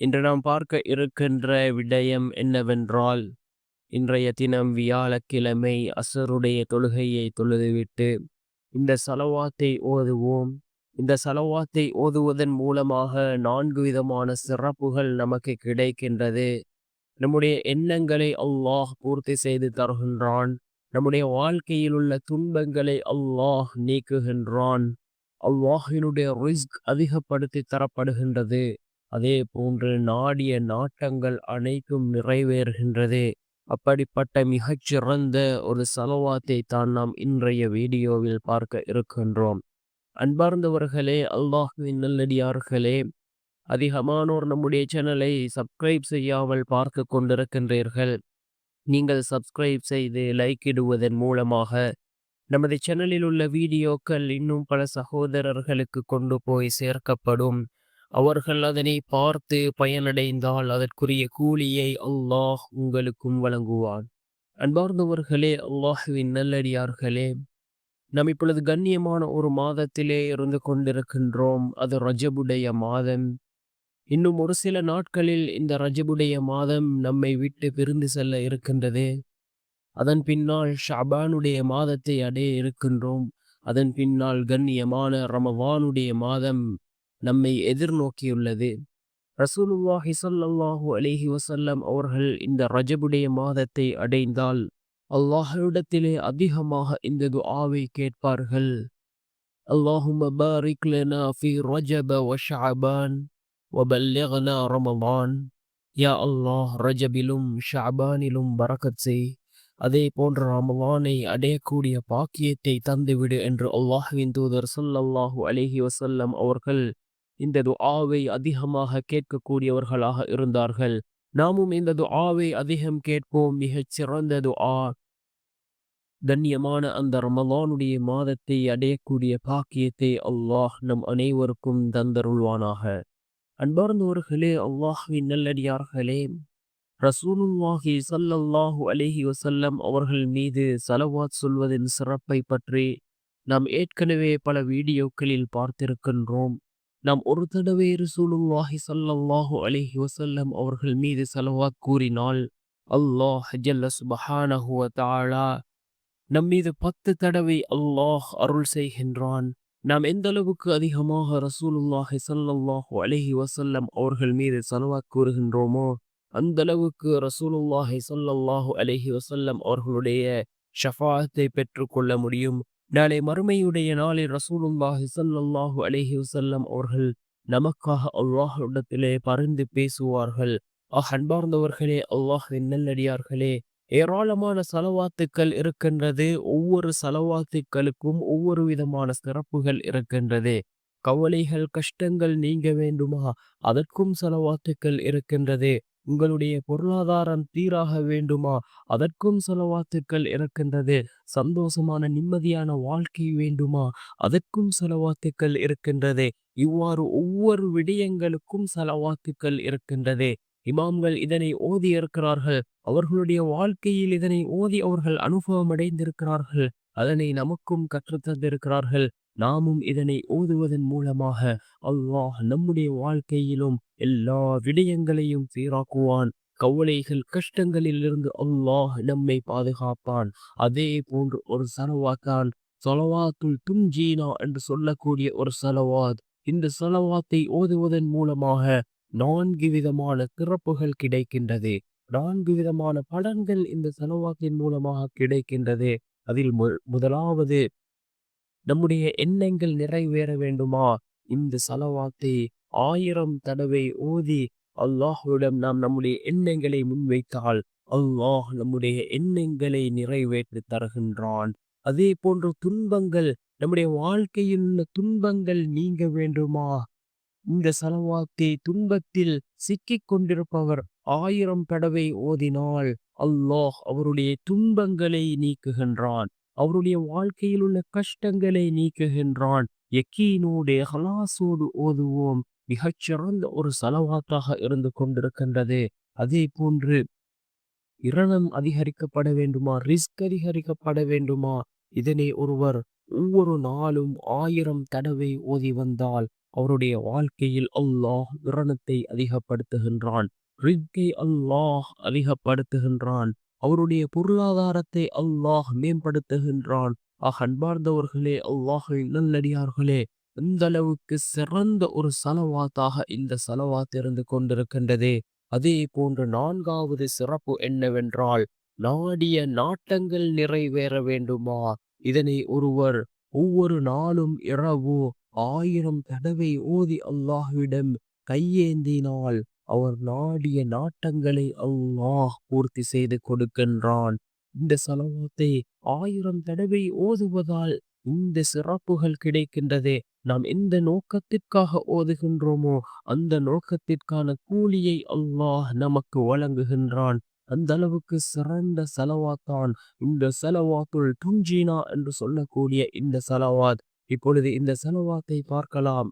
இன்று நாம் பார்க்க இருக்கின்ற விடயம் என்னவென்றால் இன்றைய தினம் வியாழக்கிழமை அசருடைய தொழுகையை தொழுதுவிட்டு இந்த சலவாத்தை ஓதுவோம். இந்த சலவாத்தை ஓதுவதன் மூலமாக நான்கு விதமான சிறப்புகள் நமக்கு கிடைக்கின்றது. நம்முடைய எண்ணங்களை அல்லாஹ் பூர்த்தி செய்து தருகின்றான். நம்முடைய வாழ்க்கையில் உள்ள துன்பங்களை அல்லாஹ் நீக்குகின்றான். அல்லாஹினுடைய ரிஸ்க் அதிகப்படுத்தி தரப்படுகின்றது. அதே போன்று நாடிய நாட்டங்கள் அனைத்தும் நிறைவேறுகின்றது. அப்படிப்பட்ட மிகச்சிறந்த ஒரு சலவாத்தை தான் நாம் இன்றைய வீடியோவில் பார்க்க இருக்கின்றோம். அன்பார்ந்தவர்களே அல்லாஹுவின் நல்லடியார்களே அதிகமானோர் நம்முடைய சேனலை சப்ஸ்கிரைப் செய்யாமல் பார்க்க கொண்டிருக்கின்றீர்கள். நீங்கள் சப்ஸ்கிரைப் செய்து லைக் இடுவதன் மூலமாக நமது சேனலில் உள்ள வீடியோக்கள் இன்னும் பல சகோதரர்களுக்கு கொண்டு போய் சேர்க்கப்படும். அவர்கள் அதனை பார்த்து பயனடைந்தால் அதற்குரிய கூலியை அல்லாஹ் உங்களுக்கும் வழங்குவான். அன்பார்ந்தவர்களே அல்லாஹுவின் நல்லடியார்களே நாம் இப்பொழுது கண்ணியமான ஒரு மாதத்திலே இருந்து கொண்டிருக்கின்றோம். அது ரஜபுடைய மாதம். இன்னும் ஒரு சில நாட்களில் இந்த ரஜபுடைய மாதம் நம்மை விட்டு பிரிந்து செல்ல இருக்கின்றது. அதன் பின்னால் ஷாபானுடைய மாதத்தை அடைய இருக்கின்றோம். அதன் பின்னால் கண்ணியமான ரமவானுடைய மாதம். நம்மை எதிர்நோக்கியுள்ளது ரசூலுல்லாஹி சொல்லல்லாஹு அலிஹி வசல்லம் அவர்கள் இந்த ரஜபுடைய மாதத்தை அடைந்தால் அல்லாஹிடத்திலே அதிகமாக இந்த துஆவை கேட்பார்கள் اللهم بارك لنا في رجب وشعبان وبلغنا رمضان யா அல்லாஹ் ரஜபிலும் ஷாபானிலும் பரக்கத் செய் அதே போன்ற ரமலானை அடையக்கூடிய பாக்கியத்தை தந்துவிடு என்று அல்லாஹுவின் தூதர் சொல்லல்லாஹு அலிஹி வசல்லம் அவர்கள் இந்த துஆவை அதிகமாக கேட்கக்கூடியவர்களாக இருந்தார்கள். நாமும் இந்த துஆவை அதிகம் கேட்போம். மிகச் சிறந்த துஆ. தன்யமான அந்த ரமலானுடைய மாதத்தை அடையக்கூடிய பாக்கியத்தை அல்லாஹ் நம் அனைவருக்கும் தந்தருள்வானாக. அன்பார்ந்தவர்களே அல்லாஹுவின் நல்லடியார்களே ரசூலுல்லாஹி சல்லல்லாஹு அலேஹி வசல்லம் அவர்கள் மீது சலவாத் சொல்வதின் சிறப்பை பற்றி நாம் ஏற்கனவே பல வீடியோக்களில் பார்த்திருக்கின்றோம். நாம் ஒரு தடவை ரசூலுல்லாஹி சல்லாஹூ அலிஹி வசல்லம் அவர்கள் மீது செலவா கூறினால் அல்லாஹ் ஜல்ல சுபஹானஹுவ தாழா நம் மீது பத்து தடவை அல்லாஹ் அருள் செய்கின்றான். நாம் எந்த அளவுக்கு அதிகமாக ரசூலுல்லாஹி சல்லாஹூ அலிஹி வசல்லம் அவர்கள் மீது செலவா கூறுகின்றோமோ அந்த அளவுக்கு ரசூலுல்லாஹி சல்லாஹூ அலிஹி வசல்லம் அவர்களுடைய ஷஃபாத்தை பெற்றுக்கொள்ள முடியும். நாளை மறுமையுடைய நாளில் ரசூலுல்லாஹி சல்லாஹூ அலேஹி வசல்லம் அவர்கள் நமக்காக அல்லாஹிடத்திலே பரிந்து பேசுவார்கள். அஹ் அன்பார்ந்தவர்களே அல்லாஹின் நல்லடியார்களே ஏராளமான சலவாத்துக்கள் இருக்கின்றது. ஒவ்வொரு சலவாத்துக்களுக்கும் ஒவ்வொரு விதமான சிறப்புகள் இருக்கின்றது. கவலைகள் கஷ்டங்கள் நீங்க வேண்டுமா? அதற்கும் செலவாத்துக்கள் இருக்கின்றது. உங்களுடைய பொருளாதாரம் தீராக வேண்டுமா? அதற்கும் செலவாத்துக்கள் இருக்கின்றது. சந்தோஷமான நிம்மதியான வாழ்க்கை வேண்டுமா? அதற்கும் செலவாத்துக்கள் இருக்கின்றது. இவ்வாறு ஒவ்வொரு விடயங்களுக்கும் செலவாத்துக்கள் இருக்கின்றது. இமாம்கள் இதனை ஓதி இருக்கிறார்கள். அவர்களுடைய வாழ்க்கையில் இதனை ஓதி அவர்கள் அனுபவம் அடைந்திருக்கிறார்கள். அதனை நமக்கும் கற்றுத்தந்திருக்கிறார்கள். நாமும் இதனை ஓதுவதன் மூலமாக அல்லாஹ் நம்முடைய வாழ்க்கையிலும் எல்லா விடயங்களையும் சீராக்குவான். கவலைகள் கஷ்டங்களில் இருந்து அல்லாஹ் நம்மை பாதுகாப்பான். அதே போன்று ஒரு சலவாத்தான் சொலவாத்துல் தும்ஜீனா என்று சொல்லக்கூடிய ஒரு சலவாத். இந்த சலவாத்தை ஓதுவதன் மூலமாக நான்கு விதமான சிறப்புகள் கிடைக்கின்றது. நான்கு விதமான பலன்கள் இந்த செலவாக்கின் மூலமாக கிடைக்கின்றது. அதில் முதலாவது நம்முடைய எண்ணங்கள் நிறைவேற வேண்டுமா? இந்த சலவாத்தை ஆயிரம் தடவை ஓதி அல்லாஹுவிடம் நாம் நம்முடைய எண்ணங்களை முன்வைத்தால் அல்லாஹ் நம்முடைய எண்ணங்களை நிறைவேற்றி தருகின்றான். அதே போன்ற துன்பங்கள் நம்முடைய வாழ்க்கையில் உள்ள துன்பங்கள் நீங்க வேண்டுமா? இந்த சலவாத்தை துன்பத்தில் சிக்கிக் கொண்டிருப்பவர் ஆயிரம் தடவை ஓதினால் அல்லாஹ் அவருடைய துன்பங்களை நீக்குகின்றான். அவருடைய வாழ்க்கையில் உள்ள கஷ்டங்களை நீக்குகின்றான். எக்கீனோடு ஹலாசோடு ஓதுவோம். மிகச்சிறந்த ஒரு செலவாக்காக இருந்து கொண்டிருக்கின்றது. அதே போன்று இரணம் அதிகரிக்கப்பட வேண்டுமா? ரிஸ்க் அதிகரிக்கப்பட வேண்டுமா? இதனை ஒருவர் ஒவ்வொரு நாளும் ஆயிரம் தடவை ஓதி வந்தால் அவருடைய வாழ்க்கையில் அல்லாஹ் இரணத்தை அதிகப்படுத்துகின்றான். ரிக்கை அல்லாஹ் அதிகப்படுத்துகின்றான். அவருடைய பொருளாதாரத்தை அல்லாஹ் மேம்படுத்துகின்றான். ஆக அன்பார்ந்தவர்களே அல்லாஹை நல்லடியார்களே இந்த அளவுக்கு சிறந்த ஒரு சலவாத்தாக இந்த சலவாத் இருந்து கொண்டிருக்கின்றது. அதே போன்று நான்காவது சிறப்பு என்னவென்றால் நாடிய நாட்டங்கள் நிறைவேற வேண்டுமா? இதனை ஒருவர் ஒவ்வொரு நாளும் இரவு ஆயிரம் தடவை ஓதி அல்லாஹ்விடம் கையேந்தினால் அவர் நாடிய நாட்டங்களை அல்லாஹ் பூர்த்தி செய்து கொடுக்கின்றான். இந்த சலவாத்தை ஆயிரம் தடவை ஓதுவதால் இந்த சிறப்புகள் கிடைக்கின்றதே. நாம் எந்த நோக்கத்திற்காக ஓதுகின்றோமோ அந்த நோக்கத்திற்கான கூலியை அல்லாஹ் நமக்கு வழங்குகின்றான். அந்த அளவுக்கு சிறந்த செலவாத்தான் இந்த செலவாத்துள் துஞ்சினா என்று சொல்லக்கூடிய இந்த செலவாத். இப்பொழுது இந்த செலவாத்தை பார்க்கலாம்.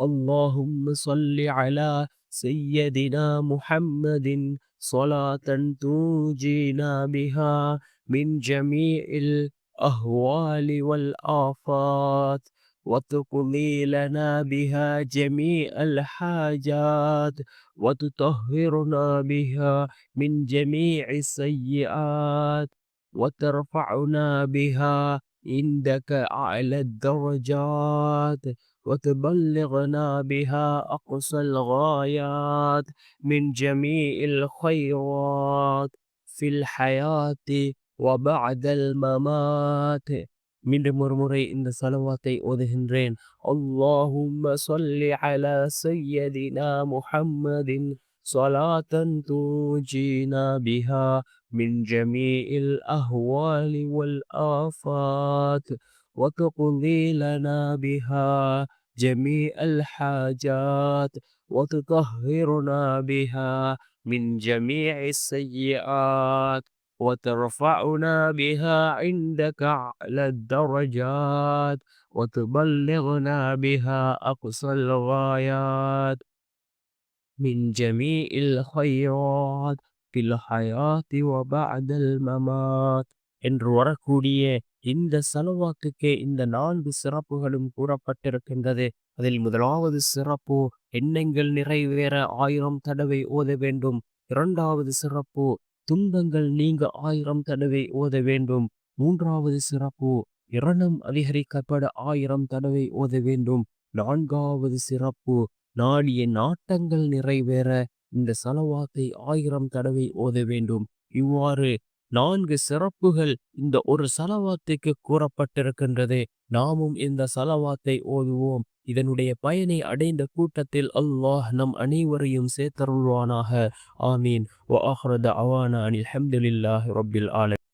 اللهم صل على سيدنا محمد صلاة تنجينا بها من جميع الأهوال والآفات وتقضي لنا بها جميع الحاجات وتطهرنا بها من جميع السيئات وترفعنا بها عندك أعلى الدرجات. وتبلغنا بها أقصى الغايات من جميع الخيرات في الحياة وبعد الممات. من مرمري إن صلواتي وذهنرين اللهم صل على سيدنا محمد. صلاة تنجينا بها من جميع الأهوال والآفات. وتقضي لنا بها جميع الحاجات وتطهرنا بها من جميع السيئات وترفعنا بها عندك على الدرجات وتبلغنا بها أقصى الغايات من جميع الخيرات في الحياة وبعد الممات என்று வரக்கூடிய இந்த சலவாத்துக்கு இந்த நான்கு சிறப்புகளும் கூறப்பட்டிருக்கின்றது. அதில் முதலாவது சிறப்பு எண்ணங்கள் நிறைவேற ஆயிரம் தடவை ஓத வேண்டும். இரண்டாவது சிறப்பு துன்பங்கள் நீங்க ஆயிரம் தடவை ஓத வேண்டும். மூன்றாவது சிறப்பு இரணம் அதிகரிக்கப்பட ஆயிரம் தடவை ஓத வேண்டும். நான்காவது சிறப்பு நாடிய நாட்டங்கள் நிறைவேற இந்த சலவாத்தை ஆயிரம் தடவை ஓத வேண்டும். இவ்வாறு நான்கு சிறப்புகள் இந்த ஒரு சலவாத்துக்கு கூறப்பட்டிருக்கின்றது. நாமும் இந்த சலவாத்தை ஓதுவோம். இதனுடைய பயனை அடைந்த கூட்டத்தில் அல்லாஹ் நம் அனைவரையும் சேர்த்தருள்வானாக. ஆமீன். வ அஹ்ரத அவானா அனில் ஹம்துலில்லாஹ் ரப்பில் ஆலம்